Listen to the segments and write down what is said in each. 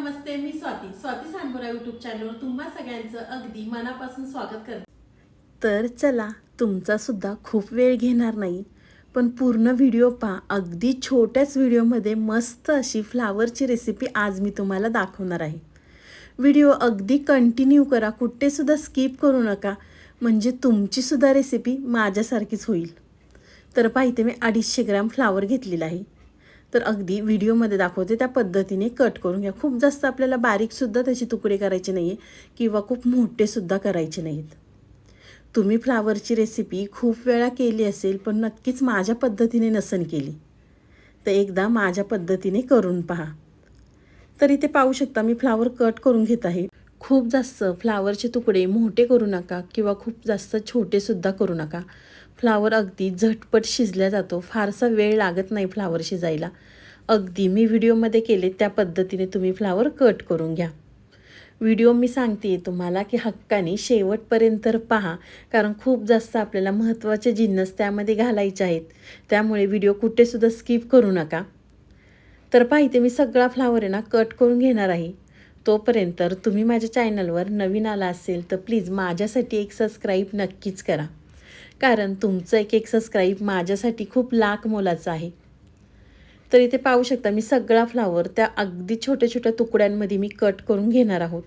नमस्ते मी स्वाती. स्वाती सांबोरा युट्यूब चॅनलवर तुम्हा सगळ्यांचं अगदी मनापासून स्वागत करते. तर चला तुमचा सुद्धा खूप वेळ घेणार नाही पण पूर्ण व्हिडिओ पहा. अगदी छोट्याच व्हिडिओमध्ये मस्त अशी फ्लावरची रेसिपी आज मी तुम्हाला दाखवणार आहे. व्हिडिओ अगदी कंटिन्यू करा कुठेसुद्धा स्किप करू नका. म्हणजे तुमचीसुद्धा रेसिपी माझ्यासारखीच होईल. तर पाहिजे मी अडीचशे ग्रॅम फ्लावर घेतलेला आहे. तर अगदी व्हिडिओमध्ये दाखवते त्या पद्धतीने कट करून घ्या. खूप जास्त आपल्याला बारीकसुद्धा त्याचे तुकडे करायचे नाही आहे किंवा खूप मोठेसुद्धा करायचे नाहीत. तुम्ही फ्लावरची रेसिपी खूप वेळा केली असेल पण नक्कीच माझ्या पद्धतीने नसन केली. तर एकदा माझ्या पद्धतीने करून पहा. तर इथे पाहू शकता मी फ्लावर कट करून घेत आहे. खूप जास्त फ्लावरचे तुकडे मोठे करू नका किंवा खूप जास्त छोटेसुद्धा करू नका. फ्लावर अगदी झटपट शिजल्या जातो. फारसा वेळ लागत नाही फ्लावर शिजायला. अगदी मी व्हिडिओमध्ये केले त्या पद्धतीने तुम्ही फ्लावर कट करून घ्या. व्हिडिओ मी सांगते तुम्हाला की हक्काने शेवटपर्यंत पहा कारण खूप जास्त आपल्याला महत्त्वाचे जिन्नस त्यामध्ये घालायचे आहेत. त्यामुळे व्हिडिओ कुठेसुद्धा स्किप करू नका. तर पाहिजे मी सगळा फ्लावर आहे ना कट करून घेणार आहे. तोपर्यंत तुम्ही माझ्या चॅनलवर नवीन आला असेल तर प्लीज माझ्यासाठी एक सबस्क्राईब नक्कीच करा. कारण तुमचं एक एक सबस्क्राईब माझ्यासाठी खूप लाख मोलाचं आहे. तर इथे पाहू शकता मी सगळा फ्लावर त्या अगदी छोट्या छोट्या तुकड्यांमध्ये मी कट करून घेणार आहोत.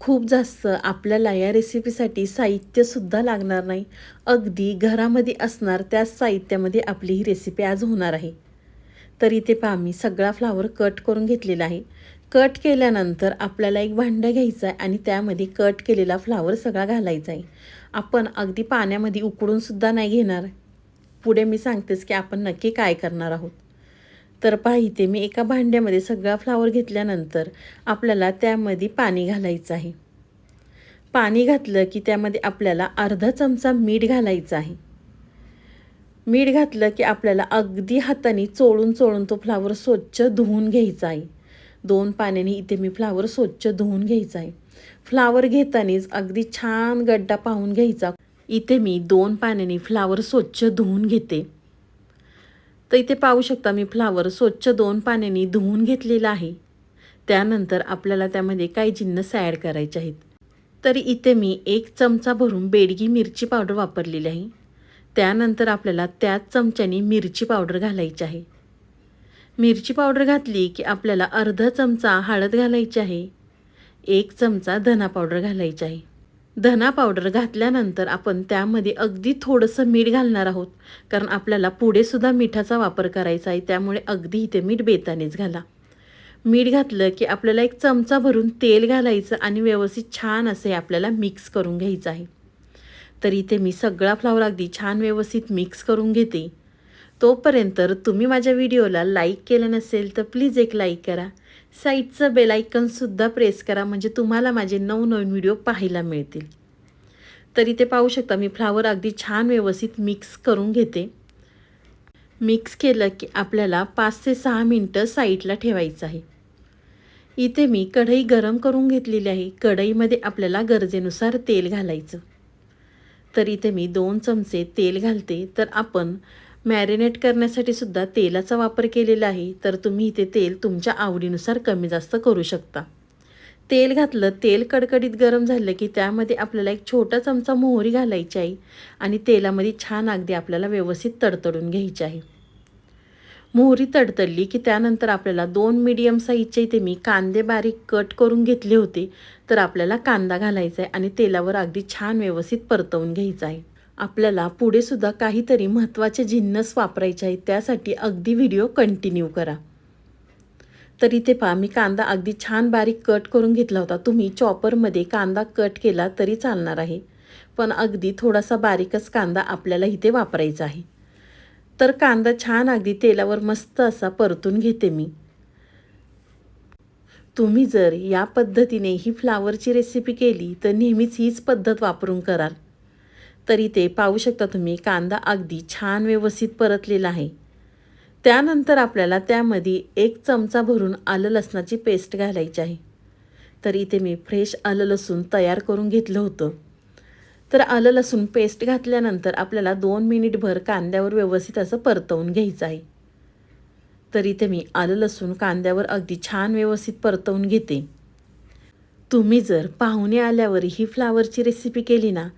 खूप जास्त आपल्याला या रेसिपीसाठी साहित्यसुद्धा लागणार नाही. अगदी घरामध्ये असणार त्याच साहित्यामध्ये आपली ही रेसिपी आज होणार आहे. तर इथे पहा मी सगळा फ्लावर कट करून घेतलेला आहे. कट केल्यानंतर आपल्याला एक भांडं घ्यायचं आहे आणि त्यामध्ये कट केलेला फ्लावर सगळा घालायचा आहे. आपण अगदी पाण्यामध्ये उकडूनसुद्धा नाही घेणार. पुढे मी सांगतेच की आपण नक्की काय करणार आहोत. तर पाहिते मी एका भांड्यामध्ये सगळा फ्लावर घेतल्यानंतर आपल्याला त्यामध्ये पाणी घालायचं आहे. पाणी घातलं की त्यामध्ये आपल्याला अर्धा चमचा मीठ घालायचं आहे. मीठ घातलं की आपल्याला अगदी हाताने चोळून चोळून तो फ्लावर स्वच्छ धुवून घ्यायचा आहे. दोन पाण्याने इथे मी फ्लावर स्वच्छ धुवून घ्यायचा आहे. फ्लावर घेतानाच अगदी छान गड्डा पाहून घ्यायचा. इथे मी दोन पाण्याने फ्लावर स्वच्छ धुवून घेते. तर इथे पाहू शकता मी फ्लावर स्वच्छ दोन पाण्याने धुवून घेतलेला आहे. त्यानंतर आपल्याला त्यामध्ये काही जिन्नस ॲड करायचे आहेत. तरी इथे मी एक चमचा भरून बेडगी मिरची पावडर वापरलेली आहे. त्यानंतर आपल्याला त्याच चमच्याने मिरची पावडर घालायची आहे. मिरची पावडर घातली की आपल्याला अर्धा चमचा हळद घालायची आहे. एक चमचा धना पावडर घालायची आहे. धना पावडर घातल्यानंतर आपण त्यामध्ये अगदी थोडंसं मीठ घालणार आहोत. कारण आपल्याला पुढेसुद्धा मिठाचा वापर करायचा आहे. त्यामुळे अगदी इथे मीठ बेतानेच घाला. मीठ घातलं की आपल्याला एक चमचा भरून तेल घालायचं आणि व्यवस्थित छान असे आपल्याला मिक्स करून घ्यायचं आहे. तर इथे मी सगळा फ्लावर अगदी छान व्यवस्थित मिक्स करून घेते. तोपर्यंत तुम्ही माझ्या व्हिडिओला लाईक केलं नसेल तर प्लीज एक लाईक करा. साईडचं बेलायकनसुद्धा प्रेस करा म्हणजे तुम्हाला माझे नवनवीन व्हिडिओ पाहायला मिळतील. तर इथे पाहू शकता मी फ्लावर अगदी छान व्यवस्थित मिक्स करून घेते. मिक्स केलं की आपल्याला पाच ते सहा मिनटं साईडला ठेवायचं आहे. इथे मी कढई गरम करून घेतलेली आहे. कढईमध्ये आपल्याला गरजेनुसार तेल घालायचं. तर इथे मी दोन चमचे तेल घालते. तर आपण मॅरिनेट करण्यासाठी सुद्धा तेलाचा वापर केलेला आहे तर तुम्ही इथे तेल तुमच्या आवडीनुसार कमी जास्त करू शकता. तेल घातलं तेल कडकडीत गरम झालं की त्यामध्ये आपल्याला एक छोटा चमचा मोहरी घालायची आहे आणि तेलामध्ये छान अगदी आपल्याला व्यवस्थित तडतडून घ्यायची आहे. मोहरी तडतडली की त्यानंतर आपल्याला दोन मीडियम साईजचे इथे मी कांदे बारीक कट करून घेतले होते तर आपल्याला कांदा घालायचा आहे आणि तेलावर अगदी छान व्यवस्थित परतवून घ्यायचं आहे. आपल्याला पुढे सुद्धा काहीतरी महत्त्वाचे जिन्नस वापरायचे आहेत त्यासाठी अगदी व्हिडिओ कंटिन्यू करा. तर इथे पहा मी कांदा अगदी छान बारीक कट करून घेतला होता. तुम्ही चॉपरमध्ये कांदा कट केला तरी चालणार आहे. पण अगदी थोडासा बारीकच कांदा आपल्याला इथे वापरायचा आहे. तर कांदा छान अगदी तेलावर मस्त असा परतून घेते मी. तुम्ही जर या पद्धतीने ही फ्लावरची रेसिपी केली तर नेहमीच हीच पद्धत वापरून कराल. तरी ते पाहू शकता तुम्ही कांदा अगदी छान व्यवस्थित परतलेला आहे. त्यानंतर आपल्याला त्यामध्ये एक चमचा भरून आलं लसणाची पेस्ट घालायची आहे. तर इथे मी फ्रेश आलं लसूण तयार करून घेतलं होतं. तर आलं लसूण पेस्ट घातल्यानंतर आपल्याला दोन मिनिटभर कांद्यावर व्यवस्थित असं परतवून घ्यायचं आहे. तर इथे मी आलं लसूण कांद्यावर अगदी छान व्यवस्थित परतवून घेते. तुम्ही जर पाहुणे आल्यावर ही फ्लावरची रेसिपी केली ना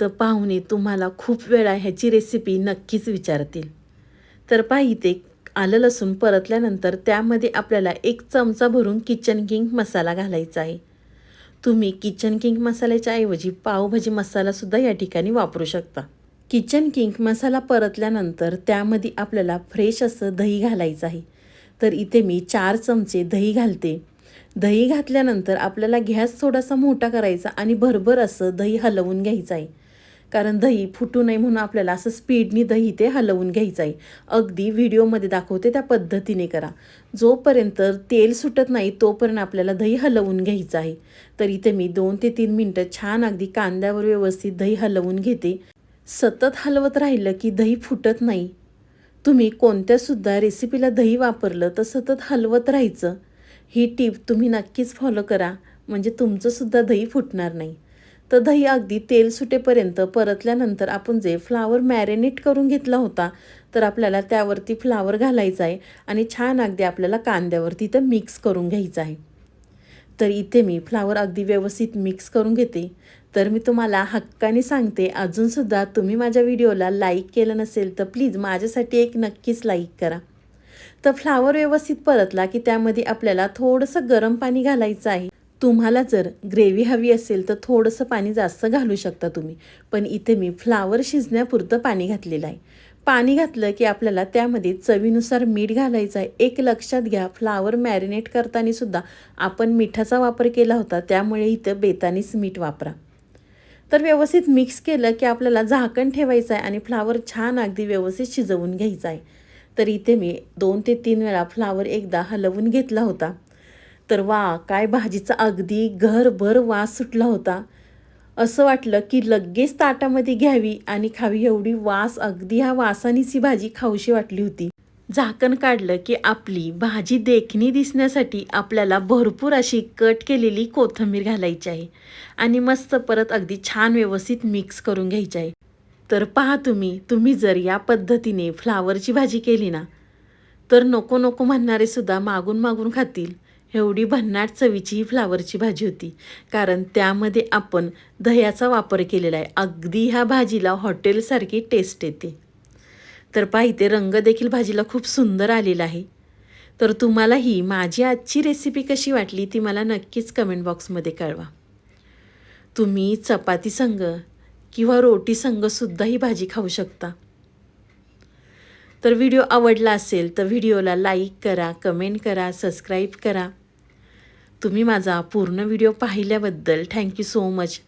तर पाहुणे तुम्हाला खूप वेळा ह्याची रेसिपी नक्कीच विचारतील. तर पाही इथे आलं लसूण परतल्यानंतर त्यामध्ये आपल्याला एक चमचा भरून किचन किंग मसाला घालायचा आहे. तुम्ही किचन किंग मसाल्याच्या ऐवजी पावभाजी मसालासुद्धा या ठिकाणी वापरू शकता. किचन किंग मसाला परतल्यानंतर त्यामध्ये आपल्याला फ्रेश असं दही घालायचं आहे. तर इथे मी चार चमचे दही घालते. दही घातल्यानंतर आपल्याला गॅस थोडासा मोठा करायचा आणि भरभर असं दही हलवून घ्यायचं आहे. कारण दही फुटू नये म्हणून आपल्याला असं स्पीडनी दही ते हलवून घ्यायचं आहे. अगदी व्हिडिओमध्ये दाखवते त्या पद्धतीने करा. जोपर्यंत तेल सुटत नाही तोपर्यंत आपल्याला दही हलवून घ्यायचं आहे. तर इथे मी दोन ते तीन मिनटं छान अगदी कांद्यावर व्यवस्थित दही हलवून घेते. सतत हलवत राहिलं की दही फुटत नाही. तुम्ही कोणत्यासुद्धा रेसिपीला दही वापरलं तर सतत हलवत राहायचं. ही टीप तुम्ही नक्कीच फॉलो करा. म्हणजे तुमचंसुद्धा दही फुटणार नाही. तर दही अगदी तेल सुटेपर्यंत परतल्यानंतर आपण जे फ्लावर मॅरिनेट करून घेतला होता तर आपल्याला त्यावरती फ्लावर घालायचा आहे आणि छान अगदी आपल्याला कांद्यावरती तर मिक्स करून घ्यायचं आहे. तर इथे मी फ्लावर अगदी व्यवस्थित मिक्स करून घेते. तर मी तुम्हाला हक्काने सांगते अजूनसुद्धा तुम्ही माझ्या व्हिडिओला लाईक केलं नसेल तर प्लीज माझ्यासाठी एक नक्कीच लाईक करा. तर फ्लावर व्यवस्थित परतला की त्यामध्ये आपल्याला थोडंसं गरम पाणी घालायचं आहे. तुम्हाला जर ग्रेव्ही हवी असेल तर थोडंसं पाणी जास्त घालू शकता तुम्ही. पण इथे मी फ्लावर शिजण्यापुरतं पाणी घातलेलं आहे. पाणी घातलं की आपल्याला त्यामध्ये चवीनुसार मीठ घालायचं आहे. एक लक्षात घ्या फ्लावर मॅरिनेट करताना सुद्धा आपण मिठाचा वापर केला होता त्यामुळे इथं बेतानीच मीठ वापरा. तर व्यवस्थित मिक्स केलं की आपल्याला झाकण ठेवायचं आहे आणि फ्लावर छान अगदी व्यवस्थित शिजवून घ्यायचा आहे. तर इथे मी दोन ते तीन वेळा फ्लावर एकदा हलवून घेतला होता. तर वा काय भाजीचा अगदी घरभर वास सुटला होता. असं वाटलं की लगेच ताटामध्ये घ्यावी आणि खावी एवढी वास अगदी ह्या वासानीच ही भाजी खाऊशी वाटली होती. झाकण काढलं की आपली भाजी देखणी दिसण्यासाठी आपल्याला भरपूर अशी कट केलेली कोथिंबीर घालायची आहे आणि मस्त परत अगदी छान व्यवस्थित मिक्स करून घ्यायची आहे. तर पहा तुम्ही तुम्ही जर या पद्धतीने फ्लावरची भाजी केली ना तर नको नको म्हणणारे सुद्धा मागून मागून खातील. एवढी भन्नाट चवीची ही फ्लावरची भाजी होती. कारण त्यामध्ये आपण दह्याचा वापर केलेला आहे. अगदी ह्या भाजीला हॉटेलसारखी टेस्ट येते. तर पहा इथे रंग देखील भाजीला खूप सुंदर आलेला आहे. तर तुम्हाला ही माझी आजची रेसिपी कशी वाटली ती मला नक्कीच कमेंट बॉक्समध्ये कळवा. तुम्ही चपाती संग किंवा रोटी संगसुद्धा ही भाजी खाऊ शकता. तर व्हिडिओ आवडला असेल तर व्हिडिओला लाईक करा कमेंट करा सबस्क्राईब करा. तुम्ही माझा पूर्ण व्हिडिओ पाहिल्याबद्दल थँक्यू सो मच.